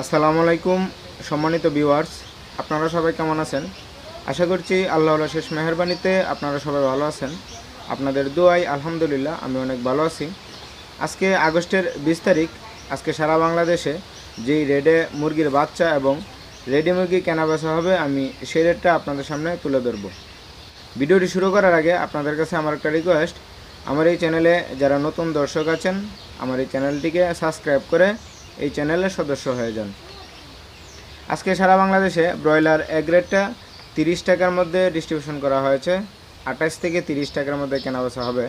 আসসালামু আলাইকুম, সম্মানিত ভিউয়ার্স, আপনারা সবাই কেমন আছেন? আশা করছি আল্লাহ শেষ মেহরবানিতে আপনারা সবাই ভালো আছেন। আপনাদের দোয়াই আলহামদুলিল্লাহ, আমি অনেক ভালো আছি। আজকে আগস্টের বিশ তারিখ, আজকে সারা বাংলাদেশে যেই রেডে মুরগির বাচ্চা এবং রেডি মুরগি কেনা বেচা হবে, আমি সেই রেটটা আপনাদের সামনে তুলে ধরবো। ভিডিওটি শুরু করার আগে আপনাদের কাছে আমার একটা রিকোয়েস্ট আমার এই চ্যানেলে যারা নতুন দর্শক আছেন, আমার এই চ্যানেলটিকে সাবস্ক্রাইব করে এই চ্যানেলের সদস্য হয়ে যান। আজকে সারা বাংলাদেশে ব্রয়লার এক রেটটা তিরিশ টাকার মধ্যে ডিস্ট্রিবিউশন করা হয়েছে। আঠাশ থেকে তিরিশ টাকার মধ্যে কেনা বেচা হবে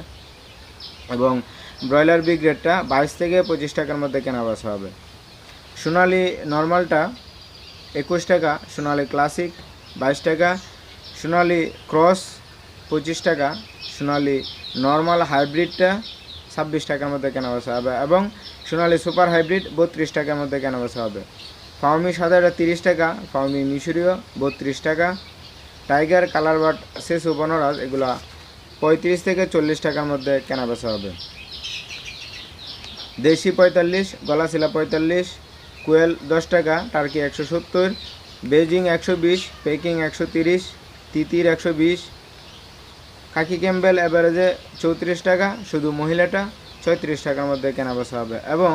এবং ব্রয়লার বিগ রেটটা বাইশ থেকে পঁচিশ টাকার মধ্যে কেনা বেচা হবে। সোনালি নর্মালটা একুশ টাকা, সোনালি ক্লাসিক বাইশ টাকা, সোনালি ক্রস পঁচিশ টাকা, সোনালি নর্মাল হাইব্রিডটা ছাব্বিশ টাকার মধ্যে কেনা বেচা হবে এবং সোনালি সুপার হাইব্রিড বত্রিশ টাকার মধ্যে কেনা বেচা হবে। ফাউমি সাদাটা তিরিশ টাকা ফাউমি মিশরীয় বত্রিশ টাকা, টাইগার কালার বাট শেষ বনরাজ এগুলা পঁয়ত্রিশ থেকে চল্লিশ টাকার মধ্যে কেনা বেচা হবে। দেশি পঁয়তাল্লিশ, গলাশিলা পঁয়তাল্লিশ, কুয়েল দশ টাকা, টার্কি একশো সত্তর বেজিং একশো বিশ, পেকিং একশো তিরিশ, তিতির একশো বিশ কাকি ক্যাম্বেল অ্যাভারেজে চৌত্রিশ টাকা, শুধু মহিলাটা ছয়ত্রিশ টাকার মধ্যে কেনা বেচা হবে। এবং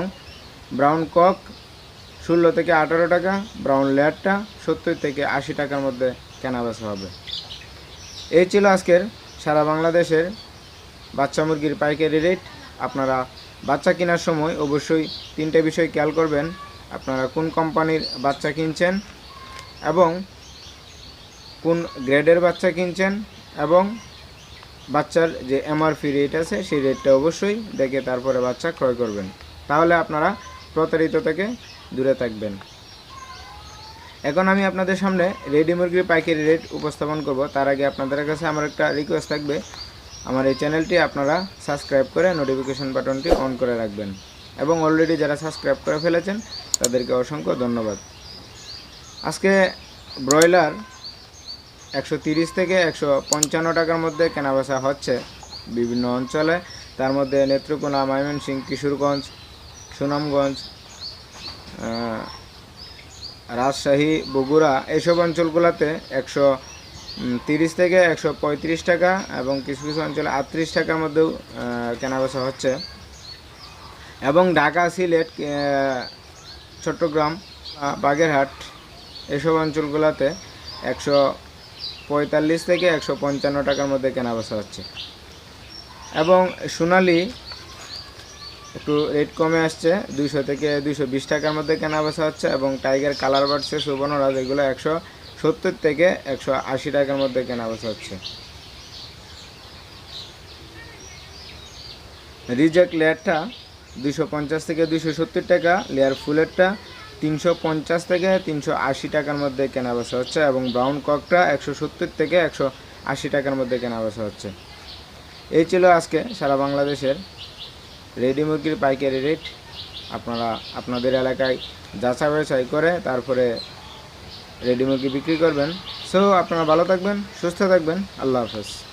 ব্রাউন কক ষোলো থেকে আঠারো টাকা ব্রাউন লেয়ারটা সত্তর থেকে আশি টাকার মধ্যে কেনা বেচা হবে। এই ছিল আজকের সারা বাংলাদেশের বাচ্চা মুরগির পাইকারি রেট আপনারা বাচ্চা কেনার সময় অবশ্যই তিনটে বিষয় খেয়াল করবেন। আপনারা কোন কোম্পানির বাচ্চা কিনছেন এবং কোন গ্রেডের বাচ্চা কিনছেন এবং বাচ্চার যে এমআরপি রেট আছে, সেই রেটটা অবশ্যই দেখে তারপরে বাচ্চা ক্রয় করবেন। তাহলে আপনারা প্রতারিত থেকে দূরে থাকবেন। এখন আমি আপনাদের সামনে রেডি মুরগির পাইকারি রেট উপস্থাপন করব। তার আগে আপনাদের কাছে আমার একটা রিকোয়েস্ট থাকবে। আমার এই চ্যানেলটি আপনারা সাবস্ক্রাইব করে নোটিফিকেশন বাটনটি অন করে রাখবেন। এবং অলরেডি যারা সাবস্ক্রাইব করে ফেলেছেন, তাদেরকে অসংখ্য ধন্যবাদ। আজকে ব্রয়লার একশো থেকে একশো পঞ্চান্ন টাকার মধ্যে কেনাবেচা হচ্ছে বিভিন্ন অঞ্চলে। তার মধ্যে নেত্রকোনা, ময়মনসিংহ, কিশোরগঞ্জ, সুনামগঞ্জ রাজশাহী, বগুড়া এইসব অঞ্চলগুলোতে একশো তিরিশ থেকে একশো পঁয়ত্রিশ টাকা এবং কিছু কিছু অঞ্চলে আটত্রিশ টাকার মধ্যেও কেনাবেচা হচ্ছে। এবং ঢাকা, সিলেট চট্টগ্রাম, বাগেরহাট এসব অঞ্চলগুলোতে একশো পঁয়তাল্লিশ থেকে একশো পঞ্চান্ন টাকার মধ্যে কেনা বেচা হচ্ছে। এবং সোনালি একটু রেট কমে আসছে, দুইশো থেকে দুইশো বিশ টাকার মধ্যে কেনা বেচা হচ্ছে এবং টাইগার কালার বাড়ছে সুবর্ণরাজ এগুলো একশো সত্তর থেকে একশো আশি টাকার মধ্যে কেনা বেচা হচ্ছে রিজেক্ট লেয়ারটা দুইশো পঞ্চাশ থেকে দুইশো সত্তর টাকা লেয়ার ফুলেরটা তিনশো পঞ্চাশ থেকে তিনশো আশি টাকার মধ্যে কেনা বেচা হচ্ছে এবং ব্রাউন ককটা একশো সত্তর থেকে একশো আশি টাকার মধ্যে কেনা বেচা হচ্ছে। এই ছিল আজকে সারা বাংলাদেশের রেডি মুরগির পাইকারি রেট। আপনারা, আপনাদের এলাকায় যাচাই বাছাই করে তারপরে রেডি মুরগি বিক্রি করবেন। সো আপনারা ভালো থাকবেন, সুস্থ থাকবেন। আল্লাহ হাফেজ।